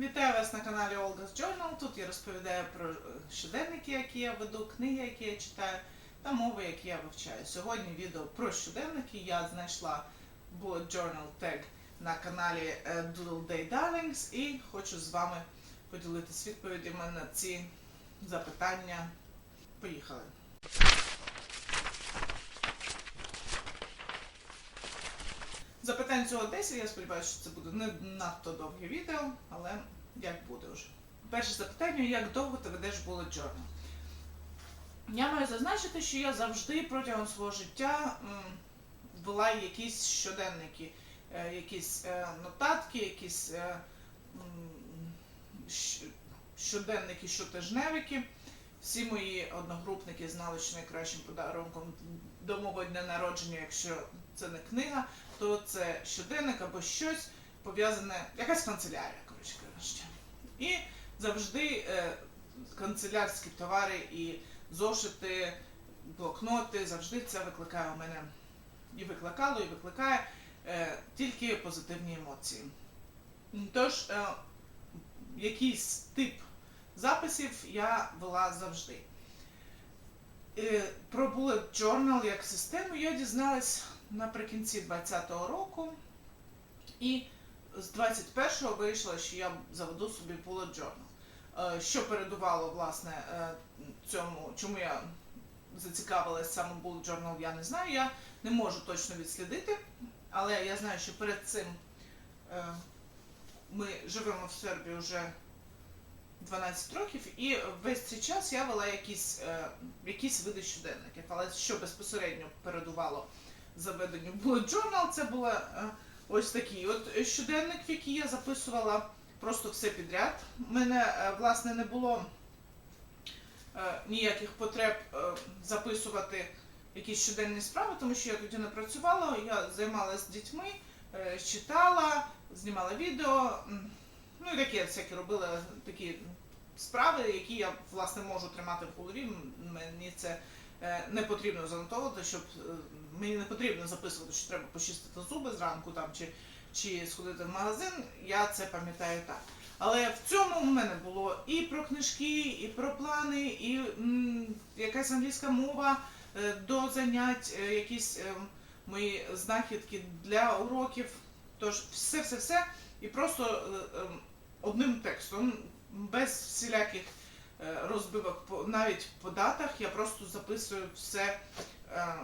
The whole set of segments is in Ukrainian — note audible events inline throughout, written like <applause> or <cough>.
Вітаю вас на каналі Olga's Journal. Тут я розповідаю про е, щоденники, які я веду, книги, які я читаю, та мови, які я вивчаю. Сьогодні відео про щоденники. Я знайшла Bullet Journal тег на каналі е, Doodle Day Darlings і хочу з вами поділитися відповідями на ці запитання. Поїхали. Запитань цього 10, я сподіваюся, що це буде не надто довге відео, але як буде вже. Перше запитання, як довго ти ведеш bullet journal? Я маю зазначити, що я завжди протягом свого життя вела якісь щоденники, е, якісь е, нотатки, якісь е, щоденники, щотижневики. Всі мої одногрупники знали, що найкращим подарунком до мого дня народження, якщо це не книга, то це щоденник або щось пов'язане, якась канцелярія, коротше кажучи. І завжди е, канцелярські товари і зошити, блокноти, завжди це викликає у мене і викликало, і викликає е, тільки позитивні емоції. Тож, е, якийсь тип записів я вела завжди. Е, Про Bullet Journal як систему я дізналась наприкінці 20-го року. І з 21-го вирішила, що я заведу собі Bullet Journal. Е, Що передувало, власне, е, цьому, чому я зацікавилась саме Bullet Journal, я не знаю. Я не можу точно відслідити, але я знаю, що перед цим ми живемо в Сербії вже 12 років, і весь цей час я вела якісь, е, якісь види щоденників. Але що безпосередньо передувало заведенню Bullet Journal, це була е, ось такий от щоденник, в який я записувала просто все підряд. У мене, е, власне, не було ніяких потреб записувати якісь щоденні справи, тому що я тоді не працювала, я займалася дітьми, читала, знімала відео. Ну і таке всякі робила такі справи, які я власне можу тримати в голові. Мені це е, не потрібно занотовувати, щоб е, мені не потрібно записувати, що треба почистити зуби зранку там чи, чи сходити в магазин. Я це пам'ятаю так. Але в цьому в мене було і про книжки, і про плани, і м, якась англійська мова е, до занять, якісь мої знахідки для уроків. Тож все, все, все. І просто ем, одним текстом, без всіляких е, розбивок, навіть по датах, я просто записую все, е,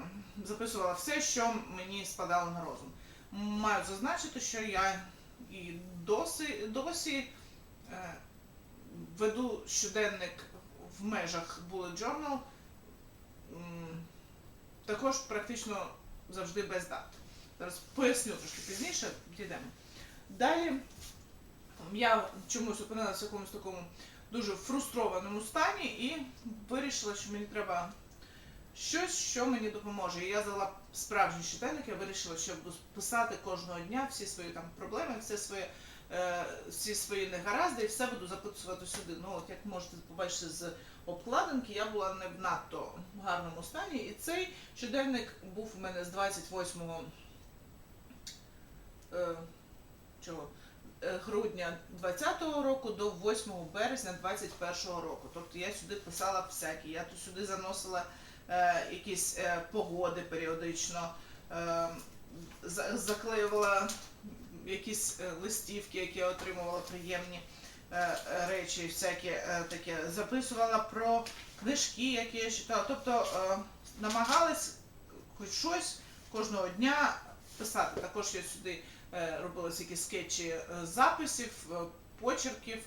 записувала все, що мені спадало на розум. Маю зазначити, що я і досі, досі е, веду щоденник в межах Bullet Journal, також практично завжди без дат. Зараз поясню трошки пізніше, дійдемо. Далі я чомусь опинилася в якомусь такому дуже фрустрованому стані і вирішила, що мені треба щось, що мені допоможе. І я взяла справжній щоденник, я вирішила, що буду писати кожного дня всі свої там проблеми, все своє, е, всі свої негаразди, і все буду записувати сюди. Ну, от як можете побачити з обкладинки, я була не в надто гарному стані. І цей щоденник був у мене з 28 е, чого? Е, грудня 20-го року до 8 березня 21-го року. Тобто я сюди писала всякі, я тут сюди заносила е, якісь е, погоди періодично, е, заклеювала якісь е, листівки, які я отримувала приємні е, речі, всякі таке, записувала про книжки, які я читала. Тобто намагалась хоч щось кожного дня писати. Також я сюди е, робила всякі скетчі е, записів, е, почерків,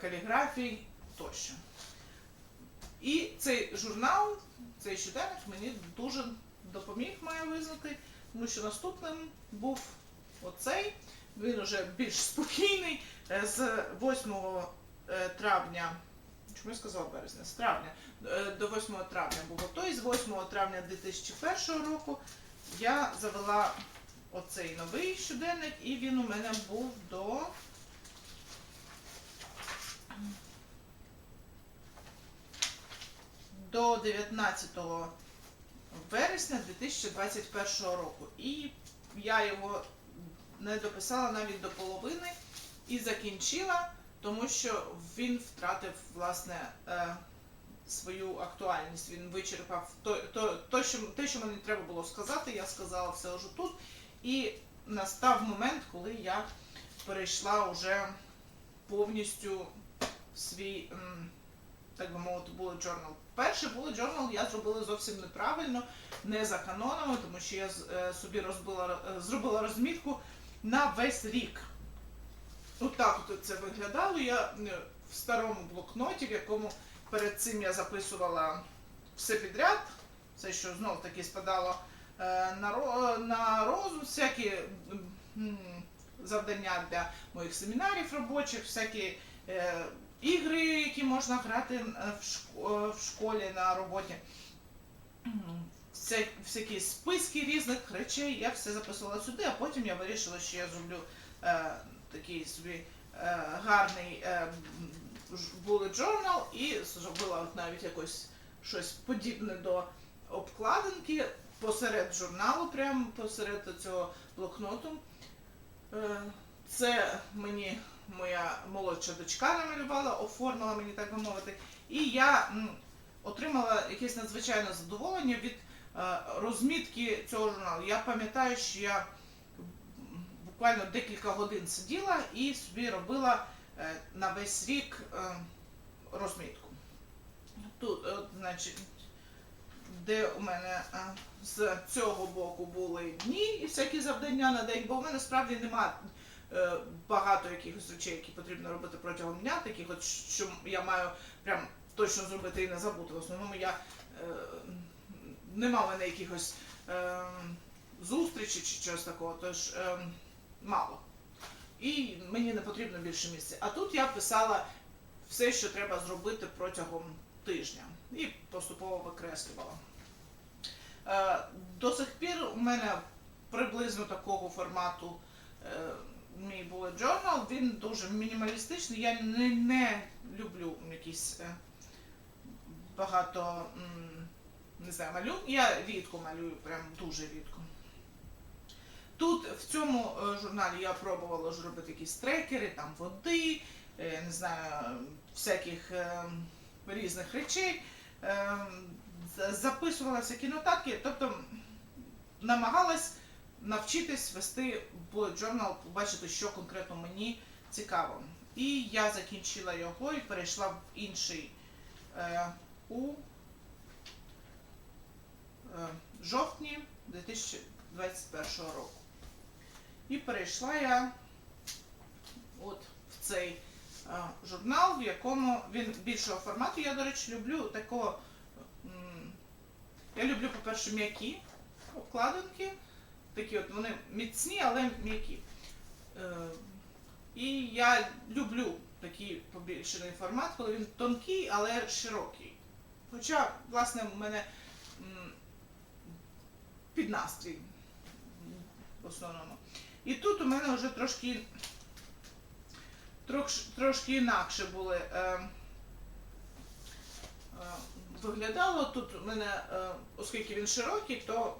каліграфій тощо. І цей журнал, цей щоденник мені дуже допоміг, маю визнати, тому що наступним був оцей. Він уже більш спокійний. З 8 е, травня, чому я сказала березня? З травня до 8 травня був той. З 8 травня 2001 року я завела оцей новий щоденник, і він у мене був до. До 19 вересня 2021 року. І я його не дописала навіть до половини і закінчила тому що він втратив власне е, свою актуальність. Він вичерпав то, то, то, що, те, що мені треба було сказати, я сказала все вже тут. І настав момент, коли я перейшла вже повністю свій, так би мовити, bullet journal. Перший bullet journal я зробила зовсім неправильно, не за канонами, тому що я е, собі розбила, е, зробила розмітку на весь рік. Отак от це виглядало. Я е, в старому блокноті, в якому перед цим я записувала все підряд, все, що знов таки спадало на, на розум, всякі завдання для моїх семінарів робочих, всякі е, ігри, які можна грати е, в, школі на роботі. Всякі списки різних речей, я все записувала сюди, а потім я вирішила, що я зроблю е, такий собі е, гарний е, bullet journal і зробила от навіть якось щось подібне до обкладинки посеред журналу, прямо посеред цього блокноту. Е, Це мені моя молодша дочка намалювала, оформила мені, так би мовити. І я отримала якесь надзвичайне задоволення від е, розмітки цього журналу. Я пам'ятаю, що я буквально декілька годин сиділа і собі робила е, на весь рік розмітку. Тут, значить, де у мене е, з цього боку були дні і всякі завдання на день, бо в мене справді немає е, багато якихось речей, які потрібно робити протягом дня, таких от, що я маю прям точно зробити і не забути. В основному я е, нема в мене якихось е, зустрічей чи чогось такого, тож е, мало. І мені не потрібно більше місця. А тут я писала все, що треба зробити протягом тижня, і поступово викреслювала. Е, До сих пір у мене приблизно такого формату е, мій bullet journal, він дуже мінімалістичний. Я не, не люблю якісь е, багато не знаю, малюнок. Я рідко малюю, прям дуже рідко. Тут в цьому журналі я пробувала ж робити якісь трекери, там води, не знаю, всяких е, різних речей. Е, за- записувала всякі нотатки, тобто намагалась навчитись вести journal, побачити, що конкретно мені цікаво. І я закінчила його і перейшла в інший е, у е, жовтні 2021 року. І перейшла я от в цей журнал, в якому він більшого формату. Я, до речі, люблю такого. Я люблю, по-перше, м'які обкладинки. Такі от вони міцні, але м'які. Е, І я люблю такий побільшений формат, коли він тонкий, але широкий. Хоча, власне, в мене під настрій в основному. І тут у мене вже трошки, трош, трошки інакше були. Е, е, виглядало. Тут у мене, е, оскільки він широкий, то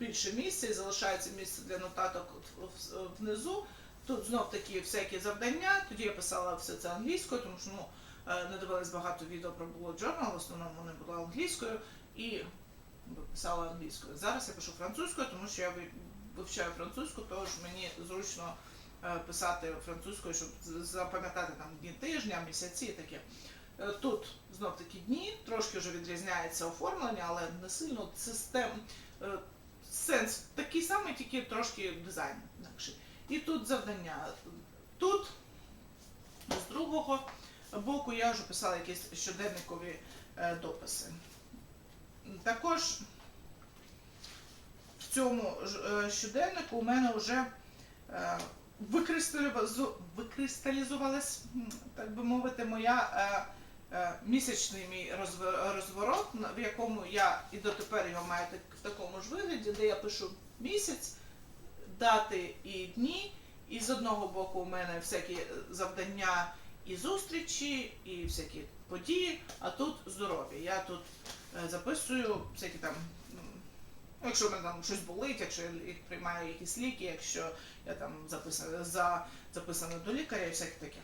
більше місця і залишається місце для нотаток внизу. Тут знов такі всякі завдання. Тоді я писала все це англійською, тому що ну, не дивилась багато відео про bullet journal, в основному вони були англійською і писала англійською. Зараз я пишу французькою, тому що я ви- вивчаю французьку, тож мені зручно писати французькою, щоб запам'ятати там дні тижня, місяці і таке. Е, Тут знов такі дні, трошки вже відрізняється оформлення, але не сильно систем. е, Сенс такий самий, тільки трошки дизайн інакший. І тут завдання. Тут з другого боку я вже писала якісь щоденникові е, дописи. Також в цьому е, щоденнику у мене вже е, викристалізувалась, так би мовити, моя е, е, місячний мій розв- розворот, в якому я і дотепер його маю в такому ж вигляді, де я пишу місяць, дати і дні, і з одного боку у мене всякі е, завдання і зустрічі, і всякі події, а тут здоров'я. Я тут записую всякі там. М, Якщо в мене там щось болить, якщо я приймаю якісь ліки, якщо я там записана, за, записана до лікаря і всяке таке.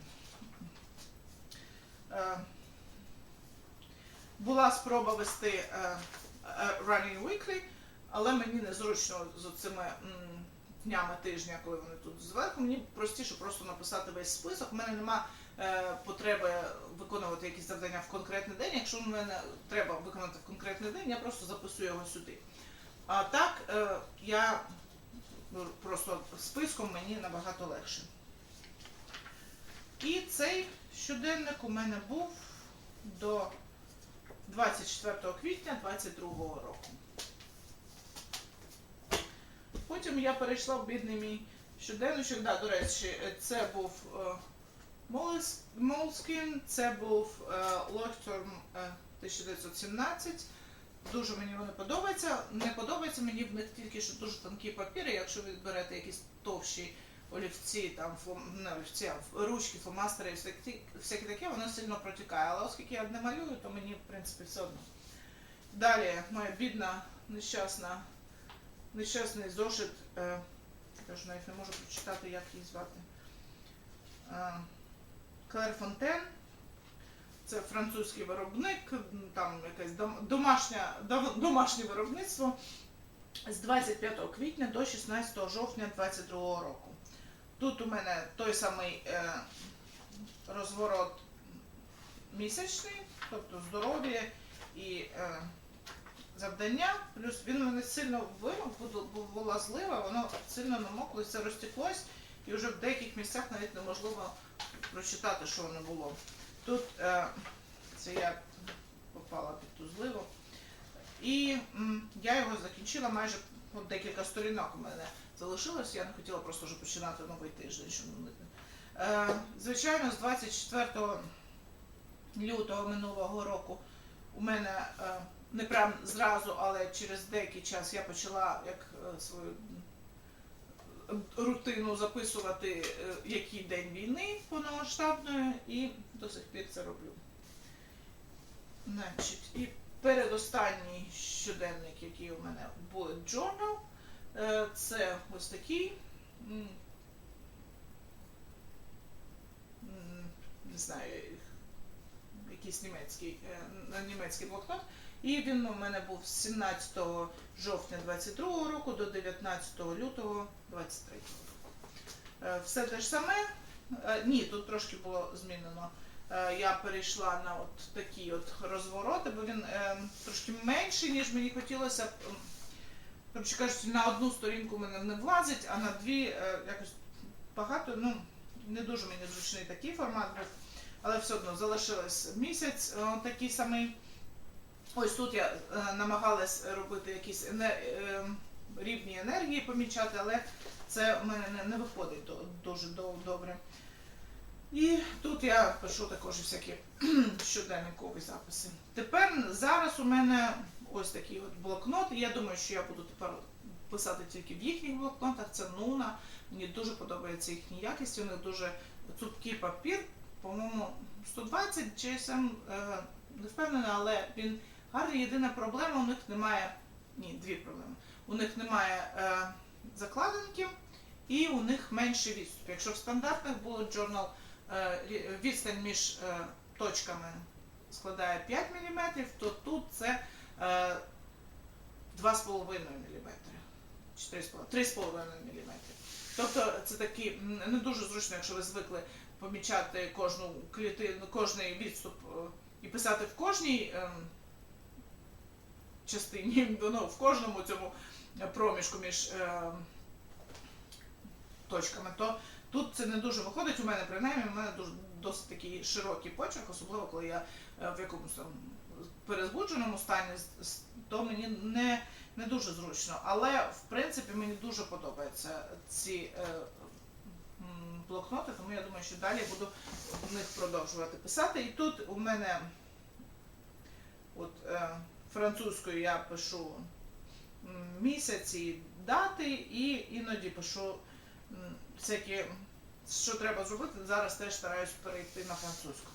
Е, була спроба вести е, е, Running Weekly, але мені незручно з цими днями тижня, коли вони тут зверху. Мені простіше просто написати весь список. У мене нема е, потреби виконувати якісь завдання в конкретний день. Якщо в мене треба виконати в конкретний день, я просто записую його сюди. А так е, я ну, просто списком мені набагато легше. І цей щоденник у мене був до 24 квітня 2022 року. Потім я перейшла в бідний мій щоденничок. Да, до речі, це був е, Moleskine, це був е, е, 1917. Дуже мені вони подобаються. Не подобається мені в них тільки, що дуже тонкі папіри. Якщо ви берете якісь товщі олівці, там не олівці, а ручки, фломастери і всякі, всяке таке, воно сильно протікає. Але оскільки я не малюю, то мені в принципі все одно. Далі моя бідна, нещасна, нещасний зошит. Е, я ж навіть не можу прочитати, як її звати. Е, Клер Фонтен. Це французький виробник, там якесь дом- домашня, дом- домашнє виробництво з 25 квітня до 16 жовтня 2022 року. Тут у мене той самий е, розворот місячний, тобто здоров'я і е, завдання. Плюс він мене сильно вимок, була злива, воно сильно намокло, і це розтеклось, і вже в деяких місцях навіть неможливо прочитати, що воно було. Тут е, це я попала під ту зливу. І я його закінчила майже от декілька сторінок у мене залишилось. Я не хотіла просто вже починати новий тиждень. Щоб е, звичайно, з 24 лютого минулого року у мене е, не прям зразу, але через деякий час я почала як свою рутину записувати, е, який день війни повномасштабної, і до сих пір це роблю. Значить, і передостанній щоденник, який у мене bullet journal, е, це ось такий. Не знаю, якийсь німецький, е, німецький блокнот. І він у мене був з 17 жовтня 22 року до 19 лютого 23. Е, Все те ж саме. Е, Ні, тут трошки було змінено. Е, Я перейшла на от такі от розвороти, бо він трошки менший, ніж мені хотілося. Коротше кажучи, на одну сторінку мене не влазить, а на дві якось багато. Ну, не дуже мені зручний такий формат але все одно залишилось місяць такий самий. Ось тут я е, намагалась робити якісь ене- е, рівні енергії помічати, але це в мене не, виходить дуже до- добре. І тут я пишу також всякі <clears throat> щоденникові записи. Тепер зараз у мене ось такий от блокнот. Я думаю, що я буду тепер писати тільки в їхніх блокнотах. Це Нуна. Мені дуже подобається їхня якість. У них дуже цупкий папір. По-моєму, 120 GSM, е, не впевнена, але він гарний. Єдина проблема, у них немає. Ні, дві проблеми. У них немає е, закладинків і у них менший відступ. Якщо в стандартних bullet journal е, відстань між е, точками складає 5 мм, то тут це е, 2,5 мм. Чи 3,5 3,5 мм. Тобто це такі не дуже зручно, якщо ви звикли помічати кожну клітину, кожний відступ е, і писати в кожній ем, частині, ну, в кожному цьому проміжку між ем, точками, то тут це не дуже виходить. У мене принаймні, у мене дуже досить такий широкий почерк, особливо коли я е, в якомусь там перезбудженому стані, то мені не, не дуже зручно. Але в принципі мені дуже подобаються ці е, блокноти, тому я думаю, що далі буду в них продовжувати писати. І тут у мене от е, французькою я пишу місяці, дати і іноді пишу всякі, що треба зробити. Зараз теж стараюсь перейти на французьку.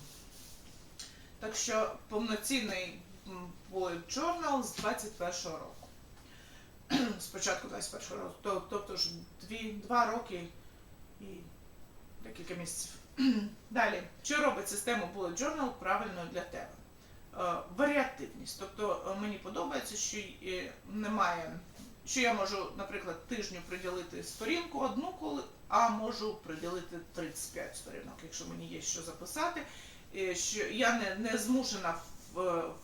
Так що повноцінний bullet journal з 21-го року. <clears throat> Спочатку 21-го року. Тобто ж дві, два роки і декілька місяців. <clears throat> Далі, що робить систему Bullet Journal правильною для тебе? Е, Варіативність. Тобто е, мені подобається, що е, немає, що я можу, наприклад, тижню приділити сторінку одну, коли, а можу приділити 35 сторінок, якщо мені є що записати. Що я не, не змушена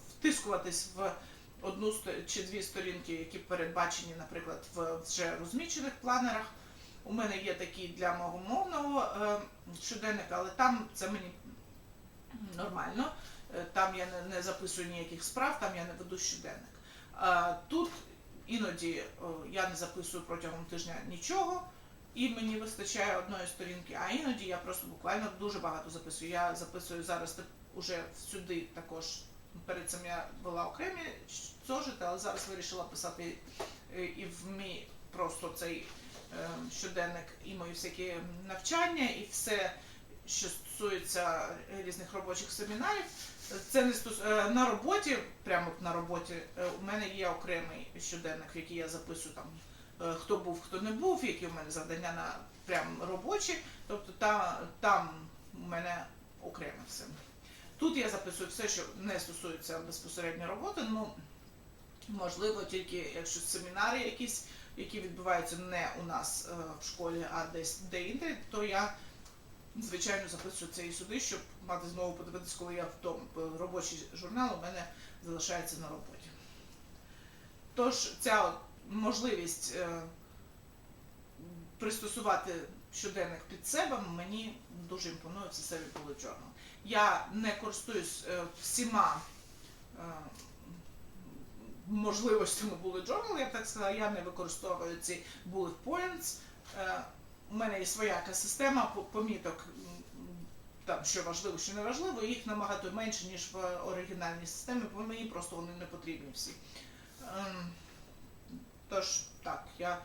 втискуватись в одну чи дві сторінки, які передбачені, наприклад, в вже розмічених планерах. У мене є такі для мого мовного щоденника, але там це мені нормально. Е, Там я не, записую ніяких справ, там я не веду щоденник. Тут іноді о, я не записую протягом тижня нічого, і мені вистачає одної сторінки, а іноді я просто буквально дуже багато записую. Я записую зараз уже сюди також. Перед цим я вела окремі зошити, але зараз вирішила писати е, і в мій просто цей е, щоденник і мої всякі навчання, і все, що стосується різних робочих семінарів. Це не стос... е, на роботі, прямо на роботі, е, у мене є окремий щоденник, в який я записую там, е, хто був, хто не був, які у мене завдання на прям робочі. Тобто та, там у мене окреме все. Тут я записую все, що не стосується безпосередньо роботи. Ну, можливо, тільки якщо семінари якісь, які відбуваються не у нас в школі, а десь де-інде, то я звичайно записую це і сюди, щоб мати змогу подивитися, коли я вдома. Робочий журнал у мене залишається на роботі. Тож ця можливість е, пристосувати щоденник під себе мені дуже імпонує в системі Bullet Journal. Я не користуюсь е, всіма е, можливостями Bullet Journal, я так сказала, я не використовую ці bullet points. У мене є своя якась система поміток, там, що важливо, що не важливо, їх набагато менше, ніж в оригінальній системі, бо мені просто вони не потрібні всі. Ем, Тож, так, я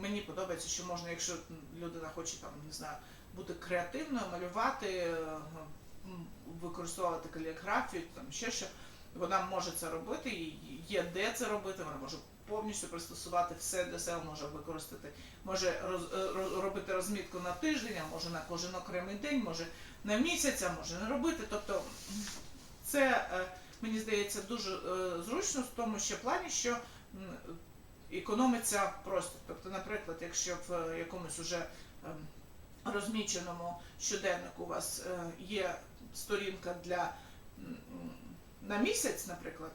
мені подобається, що можна, якщо людина хоче там, не знаю, бути креативною, малювати, е, використовувати каліграфію, там ще що, вона може це робити, є де це робити, вона може повністю пристосувати все для себе, може використати, може роз, е, ро- робити розмітку на тиждень, а може на кожен окремий день, може на місяць, а може не робити. Тобто це е, мені здається дуже е, зручно в тому ще плані, що економиться простір. Тобто, наприклад, якщо в якомусь уже ем, розміченому щоденнику у вас є сторінка для на місяць, наприклад,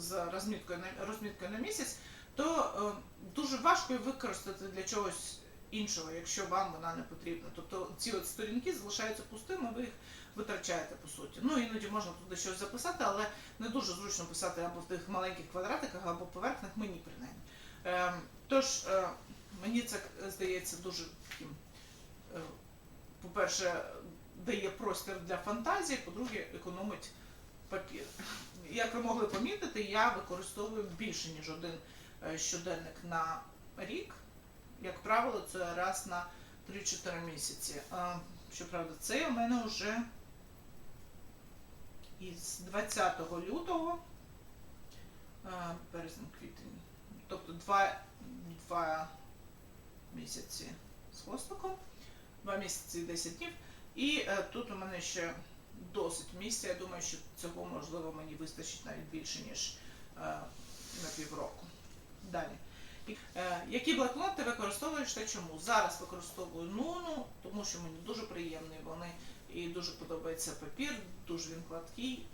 з розміткою на розміткою на місяць, то е, дуже важко використати для чогось іншого, якщо вам вона не потрібна. Тобто ці от сторінки залишаються пустими, ви їх витрачаєте по суті. Ну іноді можна туди щось записати, але не дуже зручно писати або в тих маленьких квадратиках, або поверхнях, мені принаймні. Ем, тож е, мені це здається дуже таким, е, по-перше, дає простір для фантазії, по-друге, економить папір. Як ви могли помітити, я використовую більше, ніж один е, щоденник на рік. Як правило, це раз на 3-4 місяці. Щоправда, цей у мене вже із 20 лютого, е, березень, квітень, тобто два, два місяці з хвостиком, два місяці і 10 днів. І е, тут у мене ще досить місця. Я думаю, що цього можливо мені вистачить навіть більше, ніж е, на півроку. Далі. Е, які блокноти ти використовуєш та чому? Зараз використовую Нуну, тому що мені дуже приємні вони і дуже подобається папір, дуже він гладкий,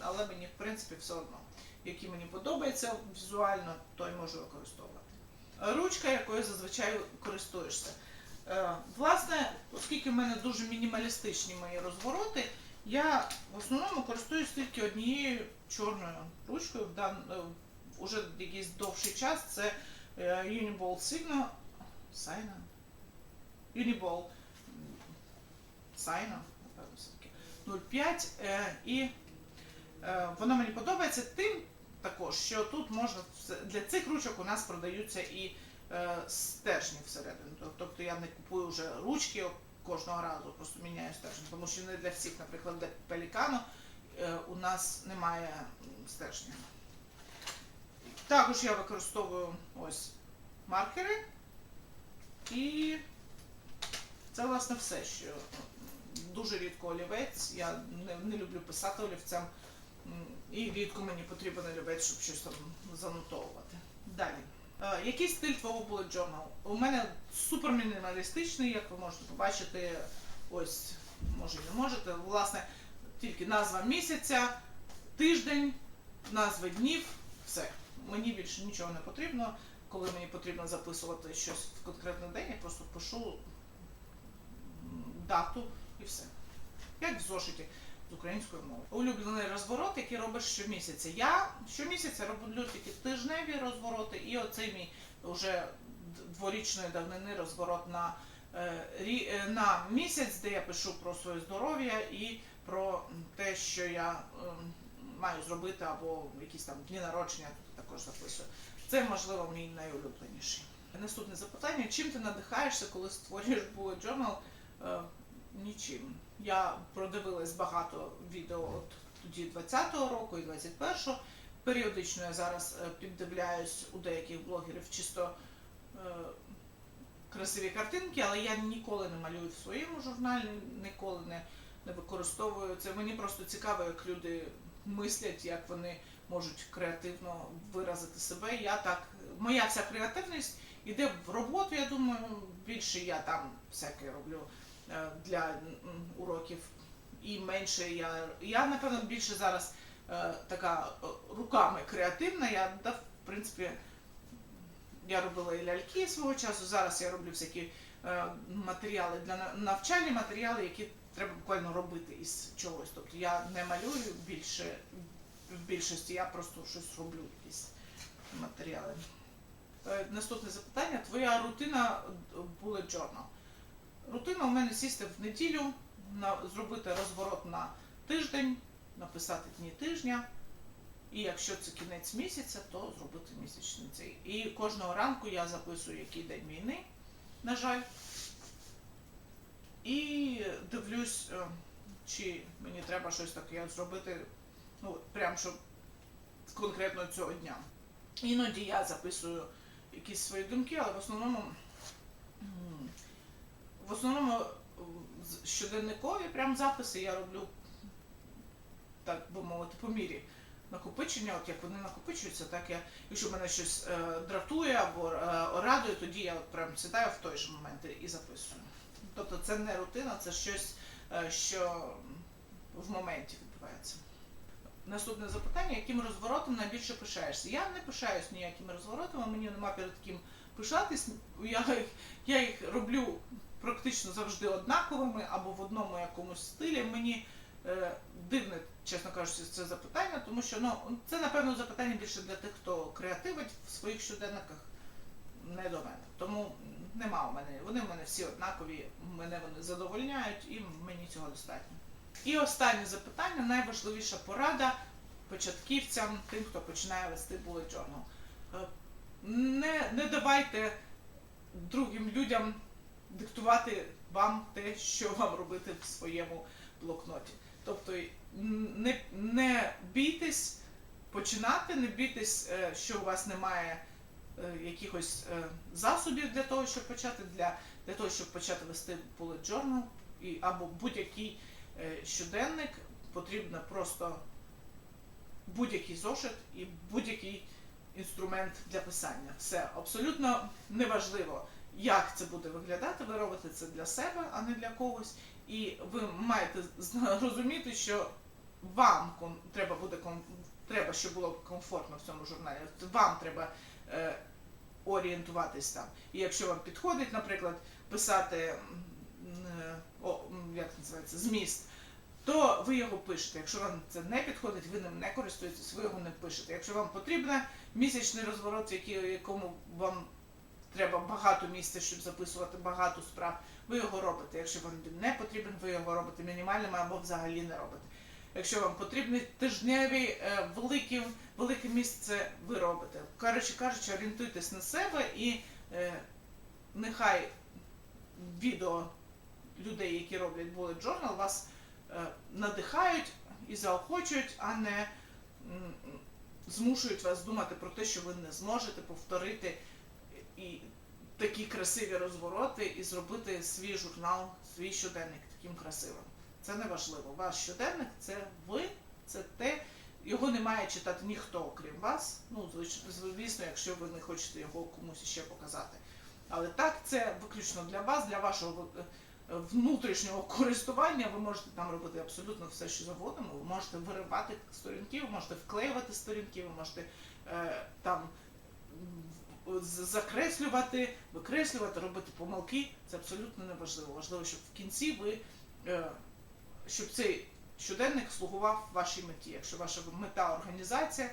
але мені в принципі все одно. Який мені подобається візуально, той можу використовувати. Ручка, якою зазвичай користуєшся. Е, Власне, оскільки в мене дуже мінімалістичні мої розвороти, я в основному користуюсь тільки однією чорною ручкою. В е, Уже якийсь довший час це е, Uniball Signo. Signo? Uniball Signo, напевно, все-таки 0,5. е, І вона мені подобається тим також, що тут можна для цих ручок у нас продаються і стержні всередину. Тобто я не купую вже ручки кожного разу, просто міняю стержні, тому що не для всіх, наприклад, для пелікану е, у нас немає стержня. Також я використовую ось маркери і Це власне все, що дуже рідко олівець. Я не, не люблю писати олівцем. І рідко мені потрібен олівець, щоб щось там занотовувати. Далі. Е, який стиль твого bullet journal? У мене супер мінімалістичний, як ви можете побачити, ось може і не можете. Власне, тільки назва місяця, тиждень, назви днів, все. Мені більше нічого не потрібно. Коли мені потрібно записувати щось в конкретний день, я просто пишу дату і все. Як в зошиті з українською мовою. Улюблений розворот, який робиш щомісяця. Я щомісяця роблю тільки тижневі розвороти, і оцей мій вже дворічної давнини розворот на, е, е, на місяць, де я пишу про своє здоров'я і про те, що я е, маю зробити, або якісь там дні народження також записую. Це, можливо, мій найулюбленіший. Наступне запитання: чим ти надихаєшся, коли створюєш bullet journal? Е, нічим. Я продивилась багато відео от тоді 20-го року і 21-го. Періодично я зараз е, піддивляюсь у деяких блогерів чисто е, красиві картинки, але я ніколи не малюю в своєму журналі, ніколи не, не використовую це. Мені просто цікаво, як люди мислять, як вони можуть креативно виразити себе. Я так, моя вся креативність іде в роботу, я думаю, більше я там всяке роблю для уроків. І менше я. Я, напевно, більше зараз е, така е, руками креативна. Я, в принципі, я робила і ляльки свого часу. Зараз я роблю всякі е, матеріали для на- навчання, матеріали, які треба буквально робити із чогось. Тобто я не малюю більше в більшості, я просто щось роблю, якісь матеріали. Е, Наступне запитання. Твоя рутина е, bullet journal. Рутина у мене сісти в неділю, на, зробити розворот на тиждень, написати дні тижня. І якщо це кінець місяця, то зробити місячний цей. І кожного ранку я записую, який день війни, на жаль. І дивлюсь, е, чи мені треба щось таке зробити, ну, прям щоб конкретно цього дня. Іноді я записую якісь свої думки, але в основному в основному з- щоденникові прям записи я роблю, так би мовити, по мірі накопичення. От як вони накопичуються, так я, якщо мене щось е, дратує або е, радує, тоді я от прям сідаю в той же момент і записую. Тобто це не рутина, це щось, е, що в моменті відбувається. Наступне запитання: яким розворотом найбільше пишаєшся? Я не пишаюсь ніякими розворотами, мені нема перед ким пишатись. Я, я їх роблю практично завжди однаковими або в одному якомусь стилі. Мені е, дивне, чесно кажучи, це запитання, тому що ну, це, напевно, запитання більше для тих, хто креативить в своїх щоденниках, не до мене. Тому нема у мене. Вони в мене всі однакові, мене вони задовольняють і мені цього достатньо. І останнє запитання, найважливіша порада початківцям, тим, хто починає вести bullet journal. Е, Не, не давайте другим людям диктувати вам те, що вам робити в своєму блокноті. Тобто не, не бійтесь починати, не бійтесь, е, що у вас немає е, якихось е, засобів для того, щоб почати, для, для того, щоб почати вести bullet journal і, або будь-який щоденник, потрібно просто будь-який зошит і будь-який інструмент для писання. Все абсолютно неважливо, як це буде виглядати. Ви робите це для себе, а не для когось. І ви маєте <laughs> розуміти, що вам треба буде треба, щоб було комфортно в цьому журналі. Вам треба е, орієнтуватись там. І якщо вам підходить, наприклад, писати е, о, як називається, зміст, то ви його пишете. Якщо вам це не підходить, ви ним не користуєтесь, ви його не пишете. Якщо вам потрібен місячний розворот, який, якому вам треба багато місця, щоб записувати багато справ, ви його робите. Якщо вам не потрібен, ви його робите мінімальним або взагалі не робите. Якщо вам потрібні тижневі е, великі, велике місце, ви робите. Коротше кажучи, орієнтуйтесь на себе і е, нехай відео людей, які роблять bullet journal, вас е, надихають і заохочують, а не м, змушують вас думати про те, що ви не зможете повторити і такі красиві розвороти і зробити свій журнал, свій щоденник таким красивим. Це не важливо. Ваш щоденник це ви, це те. Його не має читати ніхто, окрім вас. Ну, звісно, якщо ви не хочете його комусь ще показати. Але так, це виключно для вас, для вашого е, внутрішнього користування. Ви можете там робити абсолютно все, що завгодно. Ви можете виривати сторінки, ви можете вклеювати сторінки, ви можете е, там закреслювати, викреслювати, робити помилки. Це абсолютно не важливо. Важливо, щоб в кінці ви е, щоб цей щоденник слугував вашій меті. Якщо ваша мета організація,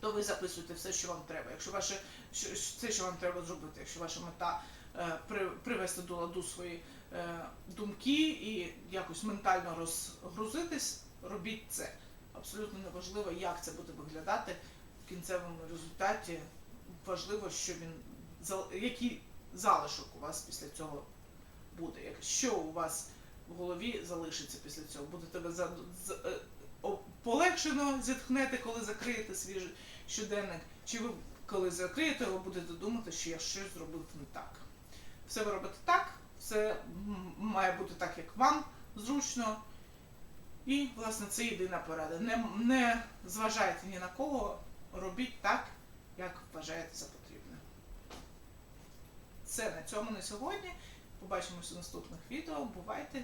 то ви записуєте все, що вам треба. Якщо ваше все, що вам треба зробити, якщо ваша мета е, привести до ладу свої е, думки і якось ментально розгрузитись, робіть це. Абсолютно неважливо, як це буде виглядати в кінцевому результаті. Важливо, що він який залишок у вас після цього буде. Якщо у вас в голові залишиться після цього, будете ви за, з- е, полегшено зітхнете, коли закриєте свій щоденник, чи ви коли закриєте, ви будете думати, що я щось зробив не так. Все ви робите так, все має бути так, як вам зручно. І, власне, це єдина порада. Не, не зважайте ні на кого, робіть так, як вважаєте за потрібне. Це на цьому на сьогодні. Побачимося в наступних відео. Бувайте!